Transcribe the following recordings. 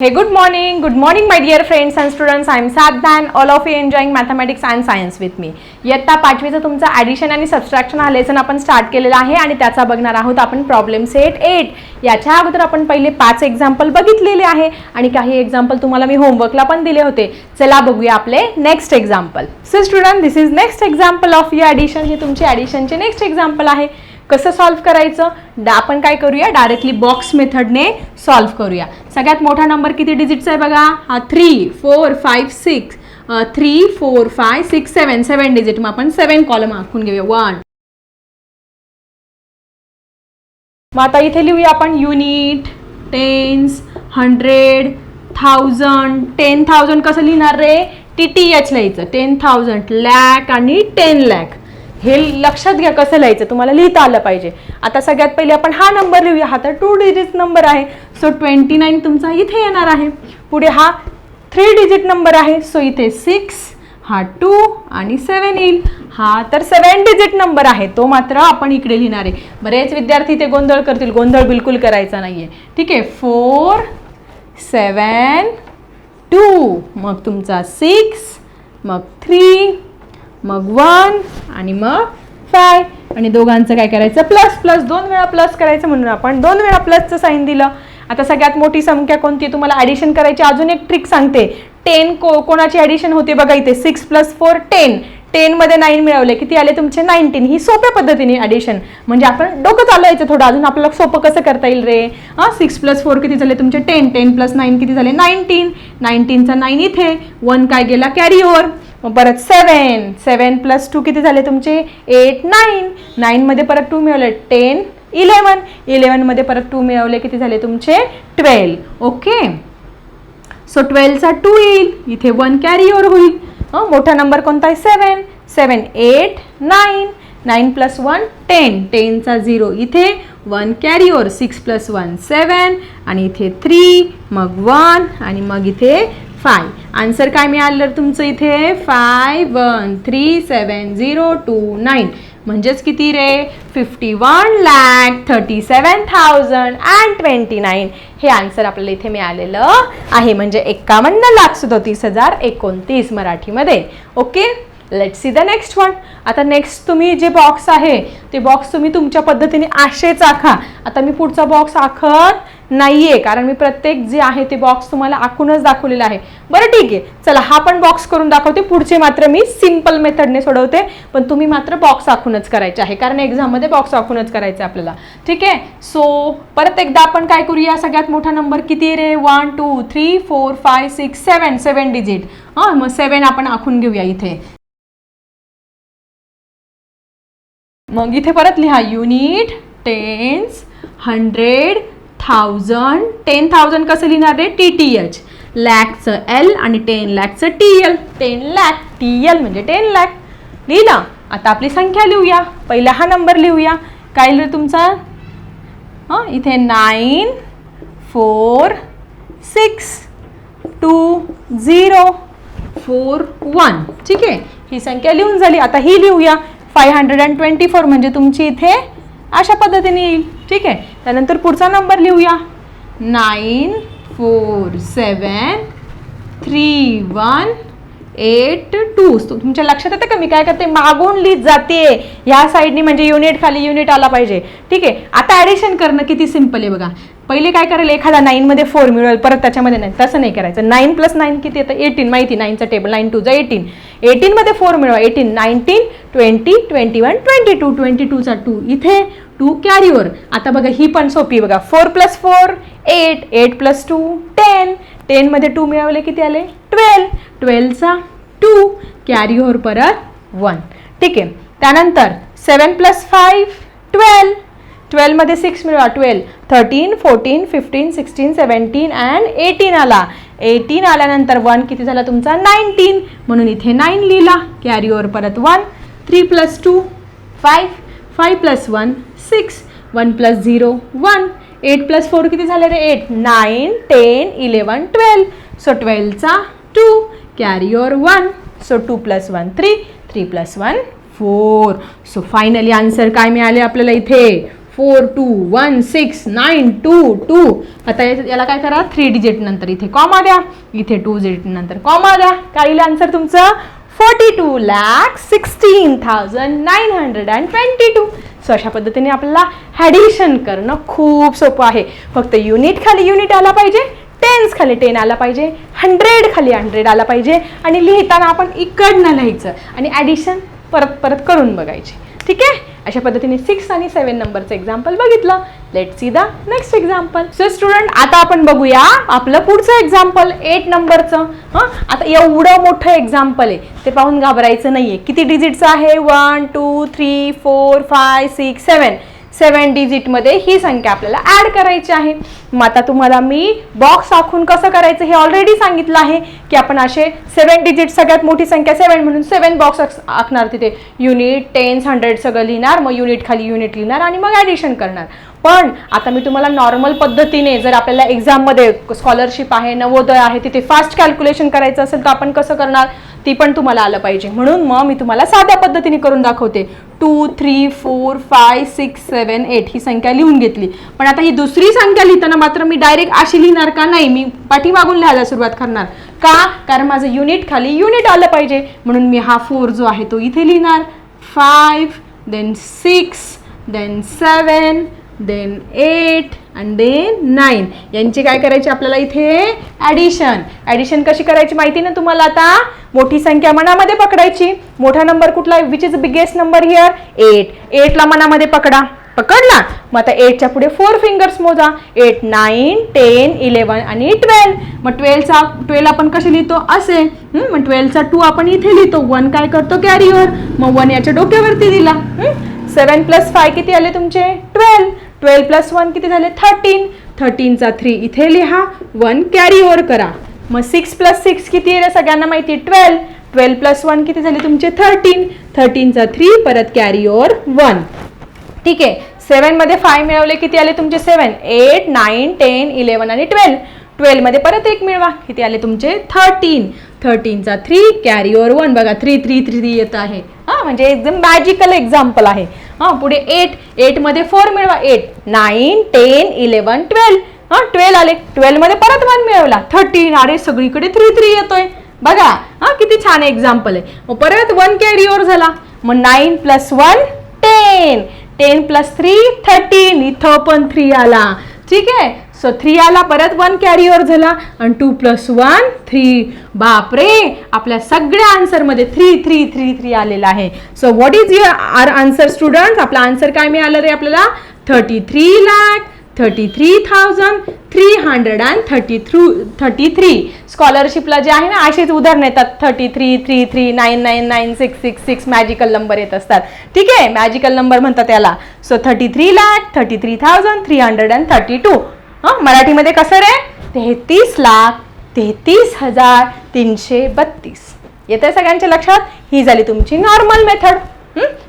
Hey, good morning. Good morning, my dear friends and students. I am Sadhan. All of you enjoying mathematics and science with me. इयत्ता पाचवीचं तुमचं addition आणि subtraction हा lesson आपण start केलेला आहे आणि त्याचा बघणार आहोत आपण प्रॉब्लेम सेट एट याच्या अगोदर आपण पहिले पाच एक्झाम्पल बघितलेले आहे आणि काही एक्झाम्पल तुम्हाला मी होमवर्कला पण दिले होते चला बघूया आपले next example so student this is next example of you addition हे तुमचे ॲडिशनचे नेक्स्ट एक्झाम्पल आहे कसं सॉल्व्ह करायचं? आपण काय करूया? डायरेक्टली बॉक्स मेथडने सॉल्व्ह करूया. सगळ्यात मोठा नंबर किती डिजिटचा आहे बघा? हा three four five six three four five six seven seven digit मग आपण सेवन कॉलम आखून घेऊया. वन मग आता इथे लिहूया आपण unit tens hundred thousand ten thousand कसं लिहिणार रे? टी टी एच लिहायचं. टेन थाउजंड लॅक आणि टेन लॅक हे लक्षात घ्या कसं लिहायचं तुम्हाला लिहिता आलं पाहिजे. आता सगळ्यात पहिले आपण हा नंबर लिहूया. हा तर टू डिजिट नंबर आहे. सो ट्वेंटी नाईन तुमचा इथे येणार आहे. पुढे हा थ्री डिजिट नंबर आहे. सो इथे सिक्स हा टू आणि सेवन येईल. हा तर सेवन डिजिट नंबर आहे. तो मात्र आपण इकडे लिहिणार आहे. बरेच विद्यार्थी ते गोंधळ करतील. गोंधळ बिलकुल करायचा नाही आहे ठीक आहे? फोर सेवन टू मग तुमचा सिक्स मग थ्री मग वन आणि मग फाय आणि दोघांचं काय करायचं? प्लस प्लस दोन वेळा प्लस करायचं म्हणून आपण दोन वेळा प्लसचं साईन दिलं. आता सगळ्यात मोठी संख्या कोणती तुम्हाला ॲडिशन करायची अजून एक ट्रिक सांगते. टेन को कोणाची ॲडिशन होते बघा इथे? सिक्स प्लस फोर टेन टेनमध्ये नाईन मिळवले. किती आले तुमचे? नाईन्टीन ही सोप्या पद्धतीने ॲडिशन म्हणजे आपण डोकं चालवायचं थोडं. अजून आपल्याला सोपं कसं करता येईल रे? हां? सिक्स प्लस फोर किती झाले तुमचे? टेन टेन प्लस नाईन किती झाले? नाईन्टीन नाईन्टीनचा नाईन इथे. वन काय गेला? कॅरी ओवर मग परत सेवन सेवन प्लस टू किती झाले तुमचे? एट नाईन नाईनमध्ये परत टू मिळवले. टेन इलेवन इलेवनमध्ये परत टू मिळवले. किती झाले तुमचे? ट्वेल्व ओके सो ट्वेल्वचा टू येईल. इथे वन कॅरी ओवर होईल. मोठा नंबर कोणता आहे? Seven seven eight nine nine plus one ten टेनचा zero इथे one carry over six plus one seven आणि इथे थ्री मग वन आणि मग इथे फाय आन्सर काय मिळालं तुमचं इथे? Five one three seven zero two nine म्हणजेच किती रे? Fifty one lakh thirty seven thousand and twenty nine हे आन्सर आपल्याला इथे मिळालेलं आहे. म्हणजे एक्कावन्न लाख सदोतीस हजार एकोणतीस मराठीमध्ये. Okay let see the next one आता नेक्स्ट तुम्ही जे बॉक्स आहे ते बॉक्स तुम्ही तुमच्या पद्धतीने आशेच आखा. आता मी पुढचा बॉक्स आखत नाही आहे कारण मी प्रत्येक जे आहे ते बॉक्स तुम्हाला आखूनच दाखवलेला आहे. बरं ठीक आहे. चला हा पण बॉक्स करून दाखवते. पुढचे मात्र मी सिंपल मेथडने सोडवते. पण तुम्ही मात्र बॉक्स आखूनच करायचे आहे कारण एक्झाममध्ये बॉक्स आखूनच करायचे आपल्याला. ठीक आहे? सो परत एकदा आपण काय करूया? सगळ्यात मोठा नंबर किती रे? One two three four five six seven seven digit हां मग सेवन आपण आखून घेऊया इथे. मग इथे परत लिहा unit tens hundred thousand ten thousand कसं लिहिणार रे? टी टी एच लॅकचं एल आणि ten लॅकचं T L ten lakh T L म्हणजे टेन लॅक लिहिलं? आता आपली संख्या लिहूया. पहिला हा नंबर लिहूया. काय लिहू तुमचा? हां इथे nine four six two zero four one ठीक आहे? ही संख्या लिहून झाली. आता ही लिहूया. Five hundred and twenty four म्हणजे तुमची इथे अशा पद्धतीने येईल. ठीक आहे? त्यानंतर पुढचा नंबर लिहूया. Nine four seven three one eight two. तुमच्या लक्षात येतं का? मी काय करते? मागून लिहित जाते. ह्या साईडनी म्हणजे युनिट खाली युनिट आला पाहिजे. ठीक आहे? आता ॲडिशन करणं किती सिंपल आहे बघा. पहिले काय करेल एखादा नाईनमध्ये फोर मिळवेल परत त्याच्यामध्ये नाही. तसं नाही करायचं. नाईन प्लस नाईन किती येतं? एटीन माहिती नाईनचा टेबल नाईन टूचा एटीन एटीनमध्ये फोर मिळवा eighteen nineteen twenty twenty one twenty two twenty टूचा two इथे टू कॅरीवर आता बघा ही पण सोपी बघा. Four plus four eight eight plus two ten टेनमध्ये two मिळवले किती आले? ट्वेल्व ट्वेल्वचा टू कॅरी परत वन ठीक आहे. त्यानंतर सेवन प्लस फाईव्ह ट्वेल्वमध्ये सिक्स मिळवा twelve. Thirteen fourteen fifteen sixteen seventeen and eighteen आला. एटीन आल्यानंतर वन किती झाला तुमचा? नाईन्टीन. म्हणून इथे नाईन लिहिला. कॅरी ओवर परत one. Three plus two five. Five plus one six. One plus zero one. Eight plus four किती झाले रे? Eight. Nine ten eleven twelve. So ट्वेल्वचा two. Carry over one. So two plus one three. Three plus one four. So finally answer काय मिळाले आपल्याला इथे? Four two one six nine two two. आता याला काय करा? थ्री डिजिट नंतर इथे कॉमा द्या. इथे टू डिजिट नंतर कॉमा द्या. काय येईल आन्सर तुमचं? Forty two lakh sixteen thousand nine hundred and twenty two so अशा पद्धतीने आपल्याला ॲडिशन करणं खूप सोपं आहे. फक्त युनिट खाली युनिट आला पाहिजे टेन्स खाली टेन आला पाहिजे हंड्रेड खाली हंड्रेड आला पाहिजे आणि लिहिताना आपण इकडनं लिहायचं. आणि ॲडिशन परत परत करून बघायची. ठीक आहे? अशा पद्धतीने सिक्स आणि सेवन नंबरचं एक्झाम्पल बघितलं. Let see the next example so student आता आपण बघूया आपलं पुढचं एक्झाम्पल एट नंबरचं हां? आता एवढं मोठं एक्झाम्पल आहे. ते पाहून घाबरायचं नाहीये. किती डिजिटचं आहे? One two three four five six seven seven डिजिटमध्ये ही संख्या आपल्याला ॲड करायची आहे. मग आता तुम्हाला मी बॉक्स आखून कसं करायचं हे ऑलरेडी सांगितलं आहे की आपण असे सेवन डिजिट सगळ्यात मोठी संख्या सेवन म्हणून सेवन बॉक्स आखणार तिथे. युनिट टेन्स हंड्रेड सगळं लिहिणार मग युनिट खाली युनिट लिहिणार आणि मग ॲडिशन करणार. पण आता मी तुम्हाला नॉर्मल पद्धतीने जर आपल्याला एक्झाममध्ये स्कॉलरशिप आहे नवोदय आहे तिथे फास्ट कॅल्क्युलेशन करायचं असेल तर आपण कसं करणार? ती पण तुम्हाला आलं पाहिजे. म्हणून मग मी तुम्हाला साध्या पद्धतीने करून दाखवते. Two three four five six seven eight ही संख्या लिहून घेतली. पण आता ही दुसरी संख्या लिहिताना मात्र मी डायरेक्ट अशी लिहिणार का नाही? मी पाठीमागून लिहायला सुरुवात करणार. का? कारण माझं युनिट खाली युनिट आलं पाहिजे. म्हणून मी हा फोर जो आहे तो इथे लिहिणार. Five then six then seven then eight and then nine यांची काय करायची आपल्याला इथे? ॲडिशन ॲडिशन कशी करायची माहिती ना तुम्हाला आता? मोठी संख्या मनामध्ये पकडायची. मोठा नंबर कुठला which is biggest number here eight एटला मनामध्ये पकडा. पकडला? मग आता एटच्या पुढे फोर फिंगर्स मोजा. एट नाईन टेन इलेवन आणि ट्वेल्व मग ट्वेल्वचा ट्वेल्व आपण कसे लिहितो? असे. मग ट्वेल्वचा टू आपण इथे लिहितो. वन काय करतो? कॅरीवर मग वन याच्या डोक्यावरती दिला. सेवन प्लस फाय किती आले तुमचे? ट्वेल्व ट्वेल्व प्लस वन किती झाले? थर्टीन. थर्टीनचा थ्री इथे लिहा. वन कॅरी ओव्हर करा. मग सिक्स प्लस सिक्स किती आहे सगळ्यांना माहिती आहे? ट्वेल्व ट्वेल्व प्लस वन किती झाले तुमचे? थर्टीन थर्टीनचा थ्री परत कॅरी ओव्हर वन ठीक आहे. सेवनमध्ये फाय मिळवले किती आले तुमचे? Seven eight nine ten eleven आणि ट्वेल्व ट्वेल्वमध्ये परत एक मिळवा. किती आले तुमचे? थर्टीन थर्टीनचा थ्री कॅरी ओव्हर वन बघा थ्री थ्री थ्री थ्री येत आहे. हां म्हणजे एकदम मॅजिकल एक्झाम्पल आहे. हां पुढे एट एटमध्ये फोर मिळवा. Eight nine ten eleven twelve हां ट्वेल्व आले. ट्वेल्वमध्ये परत वन मिळवला. थर्टीन अरे सगळीकडे थ्री थ्री येतोय. बघा. हां किती छान एक्झाम्पल आहे. मग परत वन कॅरी झाला. मग nine plus one ten ten plus three thirteen इथं पण थ्री आला. ठीक आहे? सो थ्री आला परत वन कॅरी ओव्हर झाला आणि टू प्लस वन थ्री बापरे! आपल्या सगळ्या आन्सरमध्ये थ्री थ्री थ्री थ्री आलेला आहे. So what is your are answer student आपला आन्सर काय मिळालं रे आपल्याला? Thirty three lakh thirty three thousand three hundred and thirty three thirty three स्कॉलरशिपला जे आहे ना असेच उदाहरण येतात. Thirty three three three nine nine nine six six six magical number येत असतात. ठीक आहे? मॅजिकल नंबर म्हणतात त्याला so thirty three lakh thirty three thousand three hundred and thirty two हां मराठीमध्ये कसं रे? तेहतीस लाख तेहतीस हजार तीनशे बत्तीस. येतं सगळ्यांच्या लक्षात? ही झाली तुमची नॉर्मल मेथड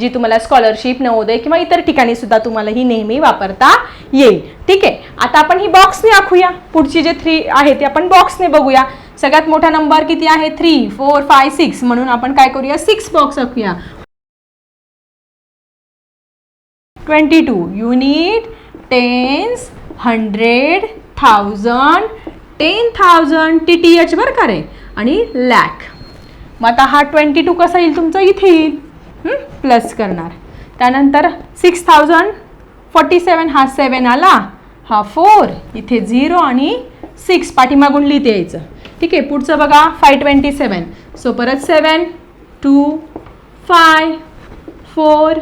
जी तुम्हाला स्कॉलरशिप नवोदय किंवा इतर ठिकाणी सुद्धा तुम्हाला ही नेहमी वापरता येईल. ठीक आहे? आता आपण ही बॉक्सने आखूया. पुढची जे थ्री आहे ते आपण बॉक्सने बघूया. सगळ्यात मोठा नंबर किती आहे? थ्री फोर फाय सिक्स म्हणून आपण काय करूया? Six box आखूया. Twenty two unit tens hundred thousand ten thousand T T H बरं का रे? आणि लॅक. मग आता हा ट्वेंटी टू कसा येईल तुमचा? इथे येईल. प्लस करणार. त्यानंतर सिक्स थाउजंड फोर्टी सेवन हा सेवन आला. हा फोर इथे झिरो आणि सिक्स पाठीमागून लिहिते यायचं. ठीक आहे पुढचं बघा फाय ट्वेंटी सेवन. सो परत seven two five four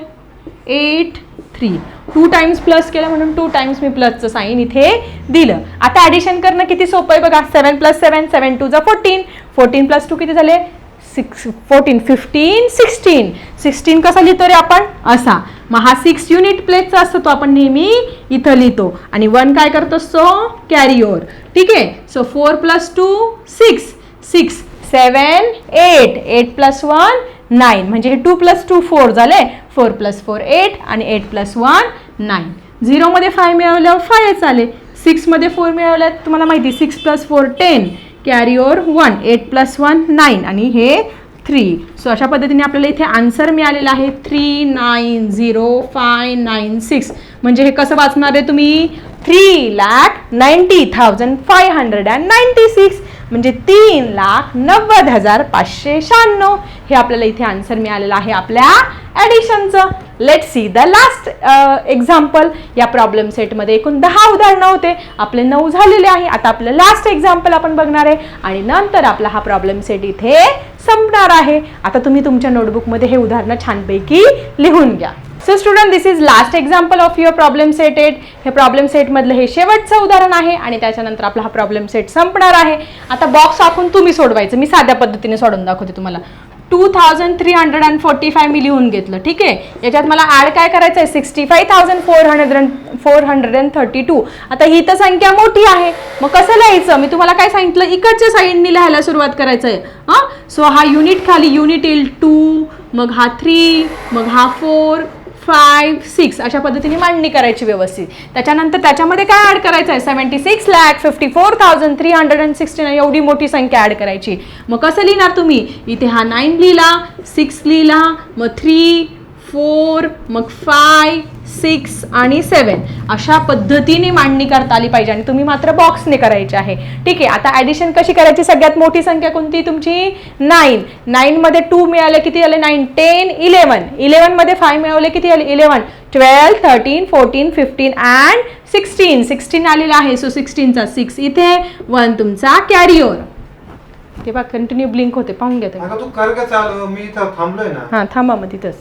eight three two times plus केलं म्हणून टू टाइम्स मी प्लसचं साईन इथे दिलं. आता ॲडिशन करणं किती सोपं आहे बघा. Seven plus seven seven two जा फोर्टीन फोर्टीन प्लस टू किती झाले? Six fourteen fifteen sixteen sixteen कसा लिहितो रे आपण? असा. मग हा सिक्स युनिट प्लेसचा असतो तो आपण नेहमी इथं लिहितो. आणि वन काय करतो? असतो कॅरी ठीक आहे? So four plus two six six seven eight eight plus one nine. म्हणजे हे टू प्लस टू फोर झाले. फोर प्लस फोर एट आणि एट प्लस वन नाईन. झिरोमध्ये फाय मिळवल्यावर फायच आले. सिक्समध्ये फोर मिळवल्यात तुम्हाला माहिती six plus four ten. Carry over one eight plus one nine. आणि हे थ्री. सो अशा पद्धतीने आपल्याला इथे आन्सर मिळालेला आहे. Three nine zero five nine six. म्हणजे हे कसं वाचणार आहे तुम्ही? Three lakh ninety thousand five hundred and ninety six. म्हणजे तीन लाख नव्वद हजार पाचशे शहाण्णव. हे आपल्याला इथे आन्सर मिळालेलं आहे आपल्या ॲडिशनचं let see the last example या प्रॉब्लेम सेटमध्ये एकूण दहा उदाहरणं होते. आपले नऊ झालेले आहे. आता आपलं लास्ट एक्झाम्पल आपण बघणार आहे. आणि नंतर आपला हा प्रॉब्लेम सेट इथे संपणार आहे. आता तुम्ही तुमच्या नोटबुकमध्ये हे उदाहरणं छानपैकी लिहून घ्या. So student this is last example of your problem set eight हे प्रॉब्लेम सेटमधलं हे शेवटचं उदाहरण आहे. आणि त्याच्यानंतर आपला हा प्रॉब्लेम सेट संपणार आहे. आता बॉक्स आखून तुम्ही सोडवायचं. मी साध्या पद्धतीने सोडून दाखवते तुम्हाला. Two thousand three hundred and forty five मी लिहून घेतलं ठीक आहे? याच्यात मला ॲड काय करायचं आहे sixty five thousand four hundred and four hundred and thirty two आता ही तर संख्या मोठी आहे. मग कसं लिहायचं? मी तुम्हाला काय सांगितलं? इकडच्या साईडनी लिहायला सुरुवात करायचं आहे हां? सो हा युनिट खाली युनिट येईल टू मग हा थ्री मग हा फोर फाईव्ह सिक्स अशा पद्धतीने मांडणी करायची व्यवस्थित. त्याच्यानंतर त्याच्यामध्ये काय ॲड करायचं आहे? Seventy six lakh fifty four thousand three hundred and sixty nine एवढी मोठी संख्या ॲड करायची. मग कसं लिहिणार तुम्ही? इथे हा नाईन लिहिला सिक्स लिहिला मग थ्री फोर मग फाय सिक्स आणि सेवन अशा पद्धतीने मांडणी करता आली पाहिजे आणि तुम्ही मात्र बॉक्सने करायचे आहे. ठीक आहे आता ॲडिशन कशी करायची? सगळ्यात मोठी संख्या कोणती? तुमची नाईन नाईनमध्ये टू मिळाले किती आले? नाईन टेन इलेवन इलेवनमध्ये फाय मिळवले किती आले? Eleven twelve thirteen fourteen fifteen and sixteen sixteen आलेला आहे सो सिक्स्टीनचा सिक्स इथे वन तुमचा कॅरिओर तेव्हा कंटिन्यू ब्लिंक होते. पाहून घ्या तुम्ही. अगं तू कर का चालू मी इथं थांबलोय ना. हां थांबा मग तिथंच.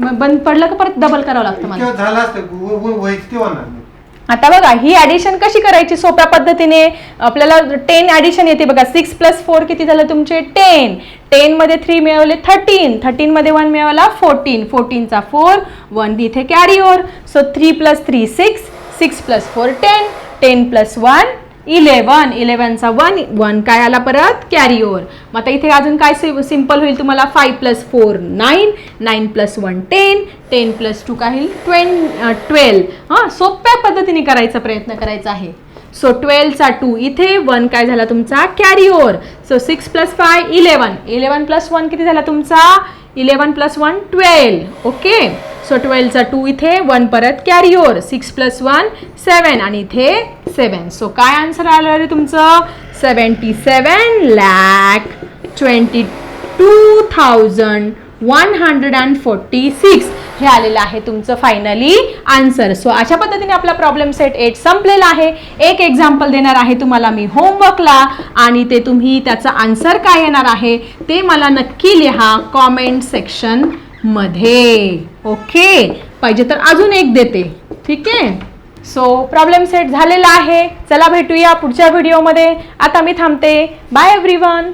मग बंद पडलं का परत डबल करावं लागतं मला? इतकं झालं असतं व- व- व्हायचं ते होणार नाही. आता बघा ही ॲडिशन कशी करायची सोप्या पद्धतीने? आपल्याला टेन ॲडिशन येते बघा सिक्स प्लस फोर किती झालं तुमचे? टेन टेनमध्ये थ्री मिळवले थर्टीन थर्टीनमध्ये वन मिळवला फोर्टीन फोर्टीनचा फोर वन इथे carry over so three plus three six six plus four ten ten plus one eleven इलेवनचा one one काय आला परत? कॅरी ओवर मग आता इथे अजून काय सिंपल होईल तुम्हाला? Five plus four nine nine plus one ten ten plus two काय होईल? ट्वेन ट्वेल्व हां सोप्या पद्धतीने करायचा प्रयत्न करायचा आहे. सो ट्वेल्वचा टू इथे वन काय झाला तुमचा? Carry over so six plus five eleven eleven plus one किती झाला तुमचा? Eleven plus one twelve okay so ट्वेल्वचा two इथे वन परत carry over six plus one seven आणि इथे सेवन सो काय आन्सर आलं रे तुमचं? Seventy seven lakh twenty two thousand one hundred and forty six हे आलेलं आहे तुमचं फायनली आन्सर सो अशा पद्धतीने आपला प्रॉब्लेम सेट एट संपलेला आहे. एक एक्झाम्पल देणार आहे तुम्हाला मी होमवर्कला आणि ते तुम्ही त्याचं आन्सर काय येणार आहे ते मला नक्की लिहा कॉमेंट सेक्शन मध्ये. ओके. पाहिजे तर अजून एक देते. ठीक आहे? सो प्रॉब्लेम सेट झालेला आहे. चला भेटूया पुढच्या व्हिडिओमध्ये आता मी थांबते. Bye everyone